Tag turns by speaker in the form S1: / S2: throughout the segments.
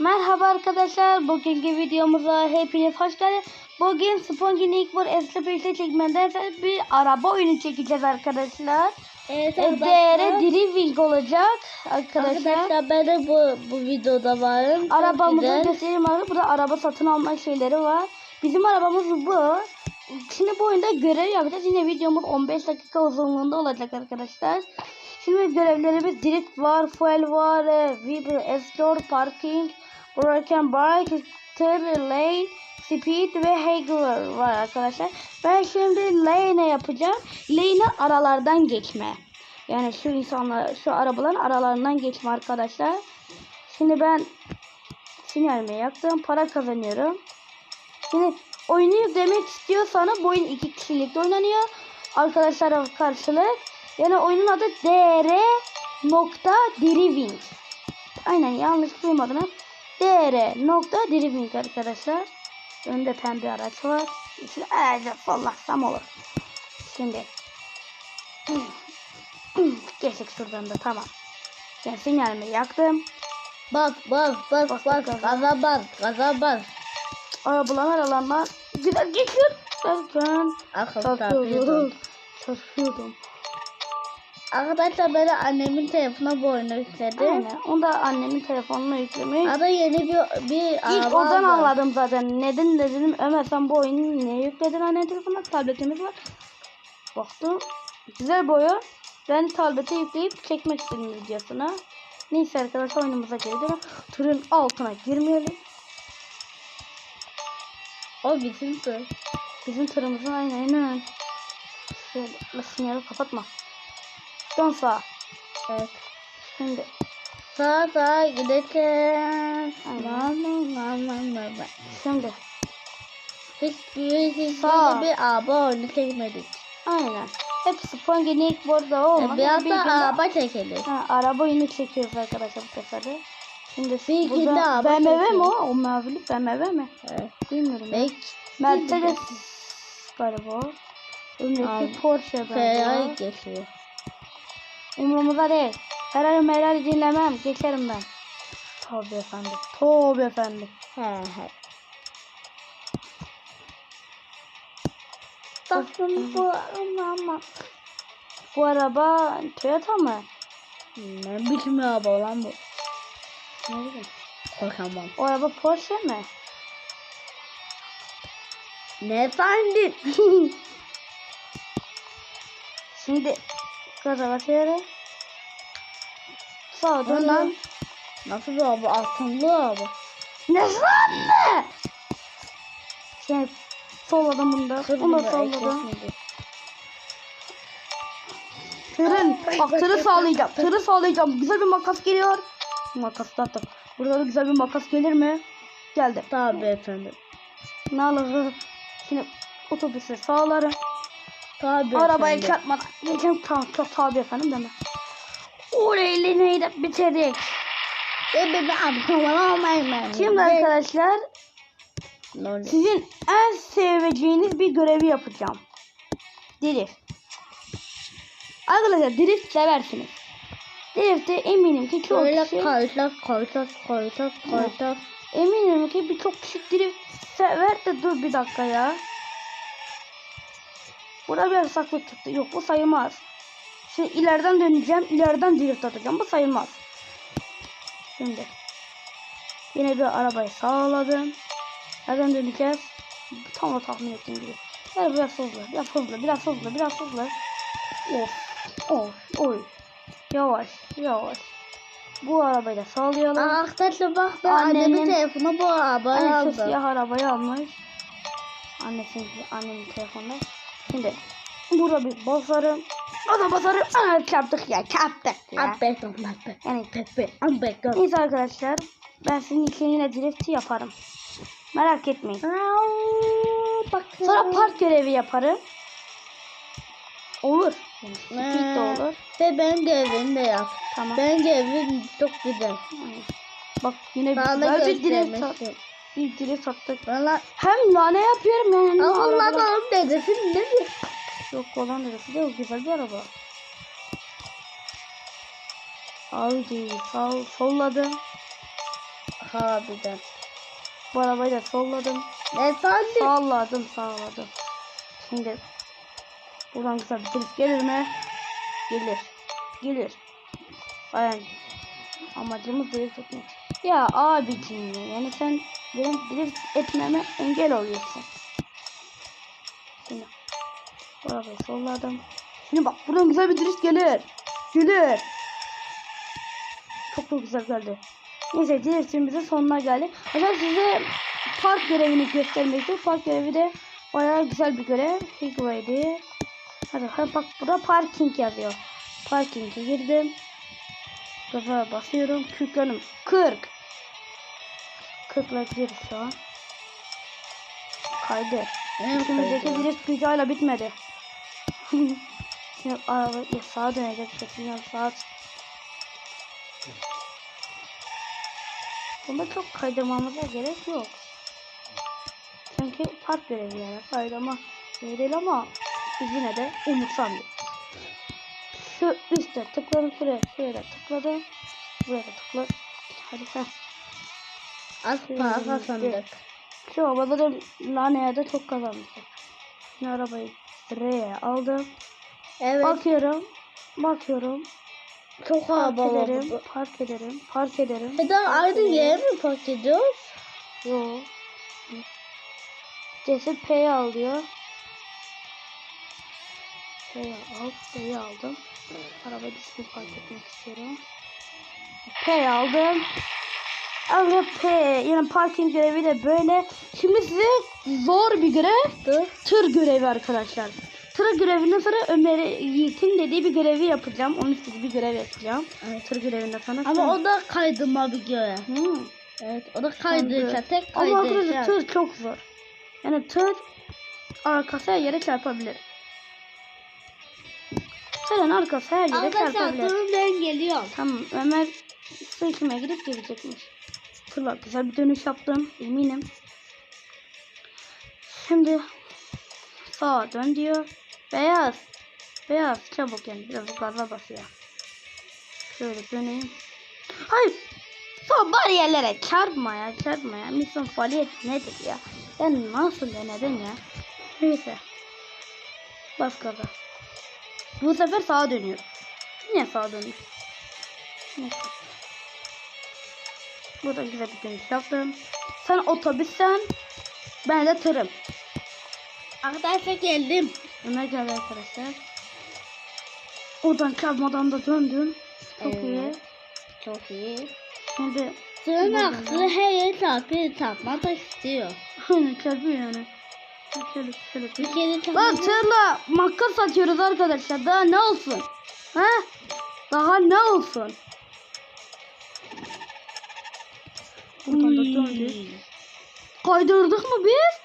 S1: Merhaba arkadaşlar. Bugünkü videomuza hepiniz hoş geldiniz. Bugün Sponginik Vur Esra birlikte çekmeden bir araba oyunu çekeceğiz arkadaşlar.
S2: Evet arkadaşlar.
S1: Değeri driving olacak arkadaşlar.
S2: Arkadaşlar ben de bu, bu videoda varım.
S1: Arabamızı göstereyim abi. Burada araba satın alma şeyleri var. Bizim arabamız bu. Şimdi bu oyunda görev yapacağız. Yine videomuz 15 dakika uzunluğunda olacak arkadaşlar. Şimdi görevlerimiz drift var, fuel var, e, vehicle escort, parking, broken bike, lane, speed ve haggler var arkadaşlar. Ben şimdi lane yapacağım. Lane aralardan geçme. Yani şu insanlar, şu arabaların aralarından geçme arkadaşlar. Şimdi ben sinyalimi yaktım. Para kazanıyorum. Şimdi oyunu yüklemek istiyorsanız bu oyun iki kişilikte oynanıyor. Arkadaşlara karşılık. Yani oyunun adı dr nokta driving. Aynen yanlış duymadınız. Dr nokta driving arkadaşlar. Önde pembe araç var. Şimdi eğer fallarsam olur. Şimdi geçtik şuradan da tamam. Ben sinyalimi yaktım.
S2: Bas bas bas
S1: Bas
S2: bas.
S1: gaza.
S2: Bas. Gaza bas.
S1: Arabalar aralarından güzel geçiyor. Derken
S2: Akıl
S1: çarpıyordum.
S2: çarpıyordum. Arkadaşlar ben de annemin telefona bu oyunu yükledim.
S1: Aynen. Onu da annemin telefonuna yüklemiş.
S2: Ada yeni bir bir
S1: İlk
S2: araba
S1: oradan
S2: aldım.
S1: anladım zaten. Neden dedim Ömer sen bu oyunu niye yükledin anne telefonuna? Tabletimiz var. Baktım. Güzel boyu. Ben tablete yükleyip çekmek istedim videosuna. Neyse arkadaşlar oyunumuza geri dönelim. Tırın altına girmeyelim.
S2: O bizim tır.
S1: Bizim tırımızın aynen aynen. Şöyle sinyali kapatma. Dön sağa.
S2: Evet.
S1: Şimdi
S2: Sağa sağa gideceğiz.
S1: Şimdi
S2: Hiç büyük
S1: Sağ.
S2: bir araba oyunu çekmedik.
S1: aynen. Hep sponginik burada olmadı.
S2: E, Biraz
S1: Bir
S2: da
S1: günde-
S2: araba çekelim.
S1: Ha, araba oyunu çekiyoruz arkadaşlar bu sefer de. Şimdi
S2: Bir günde araba
S1: BMW mi
S2: çekiyoruz.
S1: o? O mavili BMW mi?
S2: Evet.
S1: Bilmiyorum.
S2: Belki
S1: Mercedes galiba o. Öndeki Porsche
S2: Ferrari
S1: galiba.
S2: geçiyor.
S1: Umurumda değil. Ferrari Merrari dinlemem. Geçerim ben. Tabii efendim. Tabii efendim.
S2: He he. Bakın bu ama
S1: Bu araba Toyota mı?
S2: ne biçim araba lan bu?
S1: Ne bileyim.
S2: Kocaman.
S1: O araba Porsche mi?
S2: Ne efendim?
S1: Şimdi gaza basıyorum. Sağa dön
S2: Lan. Nasıl bir araba? Altınlı araba.
S1: Ne sandı? Şey solladım bunu da. Bunu solladım. Tırın. Bak tırı sağlayacağım. Tırı sağlayacağım. Güzel bir makas geliyor. Makas da attık. Burada da güzel bir makas gelir mi? Geldi.
S2: Tabii efendim.
S1: Ne? Şimdi otobüse sağlarım.
S2: Tabii
S1: Arabayı
S2: efendim.
S1: çarpmadan. Geçen tamam çok tabi efendim deme. Orayı neydi bitirdik.
S2: Bebe olmayayım ben.
S1: Şimdi arkadaşlar
S2: oluyor?
S1: sizin en seveceğiniz bir görevi yapacağım. Drift. Arkadaşlar drift seversiniz. Drift'te eminim ki çok
S2: Şöyle
S1: kişi
S2: kaytak kaytak kaytak kaytak.
S1: eminim ki birçok kişi drift sever de dur bir dakika ya. Burada bir saklık çıktı. Yok bu sayılmaz. Şimdi ileriden döneceğim. ileriden drift atacağım. Bu sayılmaz. Şimdi. Yine bir arabayı sağladım. Nereden döneceğiz? Tam da tahmin ettiğim gibi. Yani biraz hızlı, biraz hızlı, biraz hızlı, biraz hızlı. Of, of, oy. Yavaş, yavaş. Bu arabayı da sağlayalım.
S2: Arkadaşlar bak ben
S1: Annemin-
S2: annemin telefonu bu arabayı
S1: Anne şu
S2: aldım.
S1: siyah arabayı almış. Annesinin, annemin telefonunda. Şimdi burada bir basarım. O da basarım. Aa, çarptık ya çarptık ya.
S2: Abe don abe.
S1: Yani
S2: Pepe abe don.
S1: neyse arkadaşlar. Ben sizin için yine drift yaparım. Merak etmeyin.
S2: Bakın.
S1: Sonra park görevi yaparım. Olur. Speed de
S2: Ee,
S1: olur.
S2: Ve benim görevimi de yap.
S1: Tamam.
S2: Benim görevim çok güzel.
S1: Bak yine bir
S2: Bana
S1: güzel bir
S2: göstermişsin.
S1: Bir drift attık.
S2: Valla
S1: Hem lane yapıyorum yani.
S2: Allah
S1: araba-
S2: oğlum dedesin ne diyor?
S1: Yok olan neresi de güzel bir araba. Audi sağ solladım.
S2: harbiden.
S1: Bu arabayı da solladım.
S2: Efendim?
S1: Sağladım sağladım. Şimdi buradan güzel bir drift gelir mi? Gelir. Gelir. Aynen. Amacımız drift etmek. Ya abicim ya. Yani sen benim drift etmeme engel oluyorsun. Şimdi arabayı solladım. Şimdi bak buradan güzel bir drift gelir. Gelir. Çok çok güzel geldi. Neyse driftimizin sonuna geldik. Arkadaşlar size park görevini göstermek istiyorum. Park görevi de bayağı güzel bir görev. Higway'di. Hadi, hadi bak burada parking yazıyor. Parking'e girdim. Gaza basıyorum. Kürklerim 40. 40'la gidiyoruz şu an. Kaydı.
S2: Kaydı.
S1: drift gücü hala bitmedi. Şimdi araba ya sağa dönecek kesin sağa. Bunda çok kaydırmamıza gerek yok. Çünkü park görevi yani kaydırma görevi değil ama biz yine de umursamıyoruz. Şu üstte tıkladım şuraya şöyle tıkladım. Buraya da tıkladım. Hadi sen.
S2: Az para kazandık.
S1: Şu da laneye de çok kazanmışım. Şimdi arabayı R'ye aldım.
S2: Evet.
S1: Bakıyorum. Bakıyorum.
S2: çok
S1: Park
S2: havalı
S1: ederim.
S2: oldu.
S1: Park ederim. Park ederim.
S2: Neden
S1: ederim.
S2: yere mi park ediyoruz?
S1: Yo. Ceset P'yi al P'yi al. P'yi aldım. Araba dişini fark etmek istiyorum. P'yi aldım. Evet P. Yani parking görevi de böyle. Şimdi size zor bir görev. Tır görevi arkadaşlar. Tır görevinden sonra Ömer Yiğit'in dediği bir görevi yapacağım. Onun istediği bir görev yapacağım.
S2: Evet.
S1: Tır görevinde sana.
S2: Ama o da kaydırma bir görev.
S1: Hmm.
S2: Evet o da kaydıracak. Tek
S1: Ama arkadaşlar
S2: kaydıracak.
S1: tır çok zor. Yani tır arkası her yere çarpabilir. Tırın arkası her yere çarpabilir.
S2: ben geliyorum.
S1: Tamam Ömer su içmeye gidip gelecekmiş. Tırla güzel bir dönüş yaptım eminim. Şimdi sağa dön diyor. Beyaz. Beyaz çabuk yani biraz gaza basıyor. Şöyle döneyim. Hayır. Son bariyerlere çarpma ya çarpma ya. Misyon faaliyet nedir ya? Ben nasıl denedin ya? Neyse. Bas gaza. Bu sefer sağa dönüyor. Yine sağa dönüyor. Neyse. Burada güzel bir dönüş yaptım. Sen otobüssen ben de tırım.
S2: Arkadaşlar geldim.
S1: Ömer geldi arkadaşlar. Oradan çarpmadan da döndüm. Çok
S2: Evet.
S1: iyi.
S2: Çok iyi.
S1: Şimdi
S2: Sığın
S1: da-
S2: her yere çarpıyor. Çarpma da istiyor.
S1: çarpıyor yani. Şöyle şöyle. Lan tırla makas atıyoruz arkadaşlar. Daha ne olsun? Ha? Daha ne olsun? Buradan da döndük. Kaydırdık mı biz?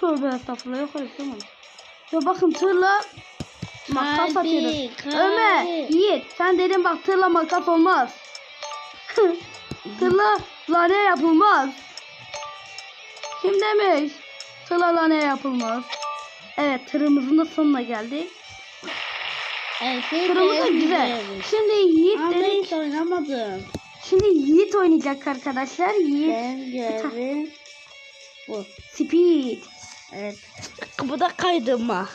S1: Tövbe estağfurullah yok öyle şey olmamış. Ya bakın tırla makas
S2: Kalbi,
S1: atıyoruz.
S2: kalbi.
S1: Ömer, Yiğit sen dedin bak tırla makas olmaz. tırla lane yapılmaz. Kim demiş? Tırla lane yapılmaz. Evet tırımızın da sonuna geldik.
S2: Evet,
S1: Tırımız da güzel. Şimdi Yiğit
S2: Ama
S1: dedik.
S2: hiç oynamadım.
S1: Şimdi Yiğit oynayacak arkadaşlar. Yiğit.
S2: Ben görevim bu.
S1: Speed.
S2: Evet. Bu da kaydırma.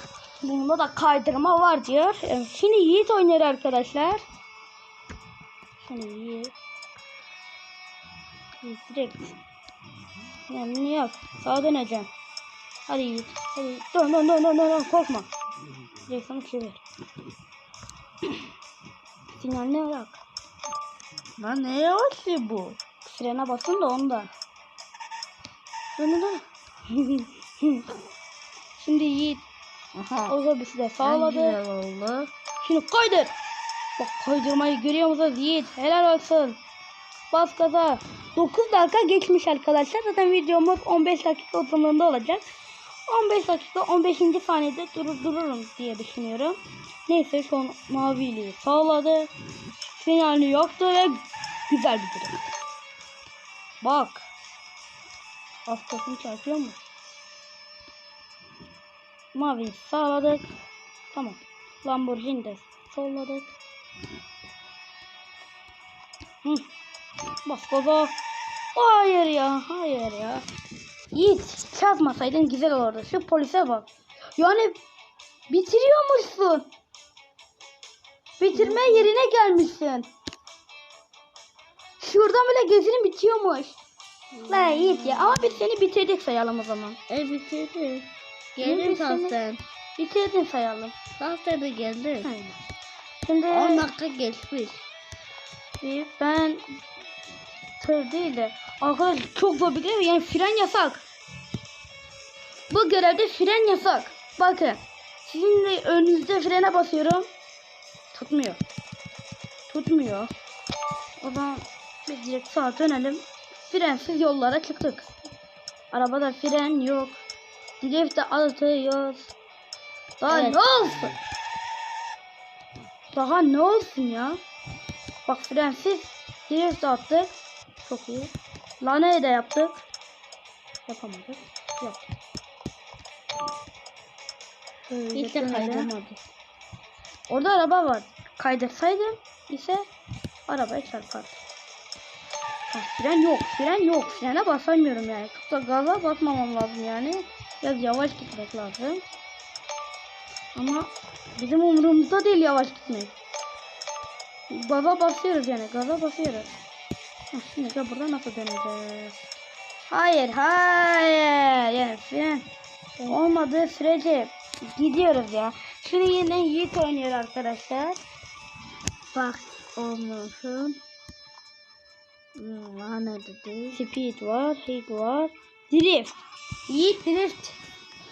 S1: Bunda da kaydırma var diyor. Evet, Şimdi Yiğit oynar arkadaşlar. Şimdi Yiğit. Yiğit direkt. Yani yok. Sağa döneceğim. Hadi Yiğit. Hadi. Dön dön dön dön dön. Korkma. Direksiyonu çevir. Sinyaline yok.
S2: Lan ne yapıyor bu?
S1: Frene basın da onda. Dön dön. Şimdi Yiğit
S2: Aha.
S1: otobüsü de sağladı.
S2: oldu.
S1: Şimdi kaydır. Bak kaydırmayı görüyor musunuz Yiğit? Helal olsun. Bas gaza. 9 dakika geçmiş arkadaşlar. Zaten videomuz 15 dakika uzunluğunda olacak. 15 dakika 15. saniyede durur, dururum diye düşünüyorum. Neyse şu an maviliği sağladı. Sinyalini yoktu ve güzel bir durum. Bak. Az kasım çarpıyor mu? Mavi sağladık. Tamam. Lamborghini de solladık. Hı. Bas gaza. Hayır ya hayır ya. Yiğit çarpmasaydın güzel olurdu. Şu polise bak. Yani bitiriyormuşsun. Bitirme yerine gelmişsin. Şuradan böyle gözünün bitiyormuş. La Yiğit ya ama biz seni bitirdik sayalım o zaman.
S2: E bitirdi.
S1: Ne
S2: Geldim zaten.
S1: Bitirdin sayalım.
S2: De geldim.
S1: Aynen. Şimdi
S2: 10 dakika geçmiş.
S1: ben tır değil de arkadaş çok zor bir görev yani fren yasak. Bu görevde fren yasak. Bakın. Sizin de önünüzde frene basıyorum. Tutmuyor. Tutmuyor. O zaman biz direkt sağa dönelim. Frensiz yollara çıktık. Arabada fren yok. Drift de atıyoruz. Daha
S2: Evet.
S1: ne olsun? Daha ne olsun ya? Bak frensiz drift attık. Çok iyi. Laneyi de yaptık. Yapamadık. Yaptık. Şöyle
S2: Hiç de kaydamadım.
S1: Orada araba var. Kaydırsaydım ise arabaya çarpardı. Ha, fren yok. Fren yok. Frene basamıyorum yani. Kısa gaza basmamam lazım yani. Biraz yavaş gitmek lazım. Ama bizim umurumuzda değil yavaş gitmek. Gaza basıyoruz yani. Gaza basıyoruz. Şimdi de burada nasıl döneceğiz? Hayır, hayır. Yani fren sürece gidiyoruz ya. Şimdi yine Yiğit oynuyor arkadaşlar.
S2: Bak olmuşsun. Hmm, dedi?
S1: Speed var, Hit var. Drift. Yiğit drift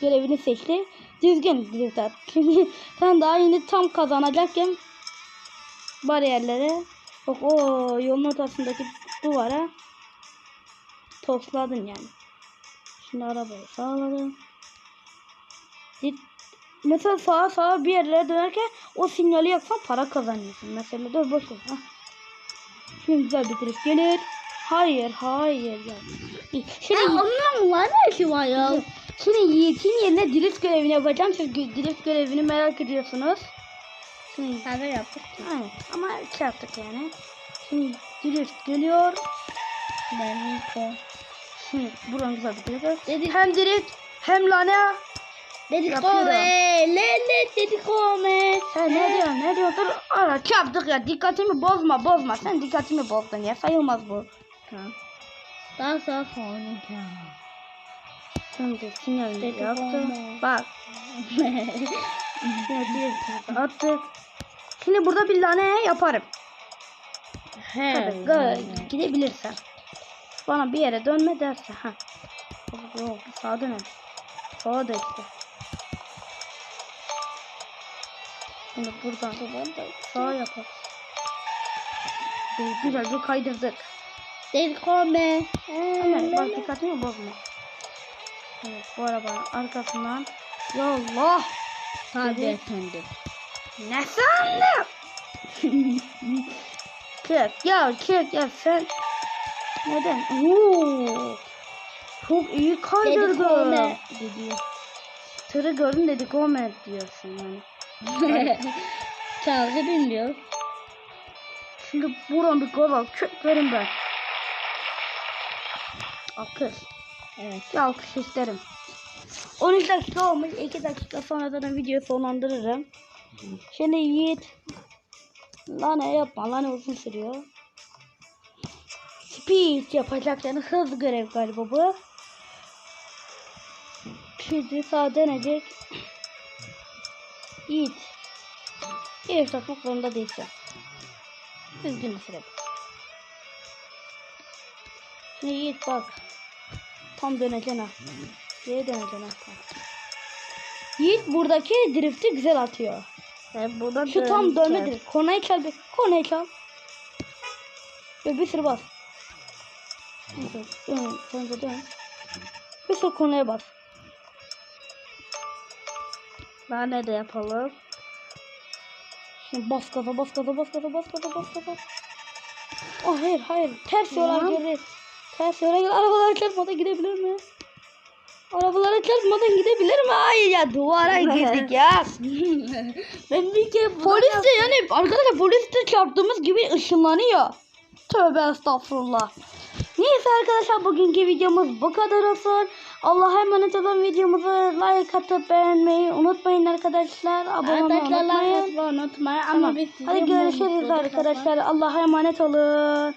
S1: görevini seçti. Düzgün drift at. Çünkü sen daha yeni tam kazanacakken bariyerlere bak o yolun ortasındaki duvara tosladın yani. Şimdi arabayı sağladım. Mesela sağa sağa bir yerlere dönerken o sinyali yaksan para kazanıyorsun. Mesela dur boş ver. Şimdi güzel bir drift gelir. Hayır, hayır ya. Şimdi,
S2: onunla mı ne işi var ya?
S1: şimdi Yiğit'in yerine drift görevini yapacağım. Çünkü drift görevini merak ediyorsunuz. Şimdi,
S2: de yaptık.
S1: aynen. Ama şey yaptık yani. Şimdi drift geliyor.
S2: Ko.
S1: Şimdi buradan güzel bir.
S2: Dedik-
S1: Hem drift hem lana.
S2: Dedik
S1: Yapıyorum.
S2: ome. Le le dedik ome.
S1: Sen ne diyorsun ne diyorsun? Dur ara çarptık ya dikkatimi bozma bozma. Sen dikkatimi bozdun ya sayılmaz bu.
S2: Tamam. Daha sonra oynayacağım.
S1: Şimdi sinyalini
S2: Dedik
S1: yaptım.
S2: olma.
S1: Bak attık. Şimdi burada bir lane yaparım.
S2: He.
S1: Tabii gö- gidebilirsen. Bana bir yere dönme derse. Ha. Yok, Yok sağa dönelim. Sağa da işte. Şimdi buradan sağa yapalım. Güzelce kaydırdık.
S2: Dedik ome.
S1: Hemen bak dikkatimi bozma. Evet bu arabanın arkasından. Ya Allah.
S2: Tabii efendim.
S1: Ne sandın? Çık ya çık ya sen. Neden? Oo. Çok iyi
S2: Dedik
S1: kaydırdı.
S2: ome. Dedi.
S1: Tırı gördüm dedik o diyorsun yani.
S2: Çalgı dinliyor.
S1: Şimdi buram bir gaza köklerim ben. Akıl.
S2: Evet.
S1: Bir alkış isterim. 13 dakika olmuş. 2 dakika sonra zaten videoyu sonlandırırım. Şimdi Yiğit. Lan ne yapma lan ne uzun sürüyor. Speed yapacak yani hız görev galiba bu. Şimdi sağa dönecek. Yiğit. Bir takmak zorunda değilsin. Düzgün bir süre. Şimdi Yiğit bak. Tam döneceksin ha. Geri döneceksin. Yiğit buradaki drifti güzel atıyor.
S2: Ben buradan
S1: Şu tam drift. Kornayı çal bir. Kornayı çal. Ve bir sürü bas. Dön, dön, dön. Bir sürü kornaya bas.
S2: Daha ne de yapalım?
S1: Şimdi bas gaza, bas gaza, bas gaza, bas gaza, bas gaza. Oh hayır, hayır. Ters yola
S2: Tamam.
S1: geri. Ters yola geri. Arabalar çarpmadan gidebilir mi? Arabalara çarpmadan gidebilir mi? Hayır ya duvara girdik ya.
S2: ben bir kere
S1: Polis de yani arkadaşlar polis de çarptığımız gibi ışınlanıyor. Tövbe estağfurullah. Neyse arkadaşlar bugünkü videomuz bu kadar olsun. Allah'a emanet olun videomuzu like atıp beğenmeyi unutmayın arkadaşlar. Abone olmayı
S2: Arkadaşlar like
S1: unutmayın.
S2: unutmayın.
S1: Tamam.
S2: Ama
S1: Hadi görüşürüz arkadaşlar. Allah'a emanet olun.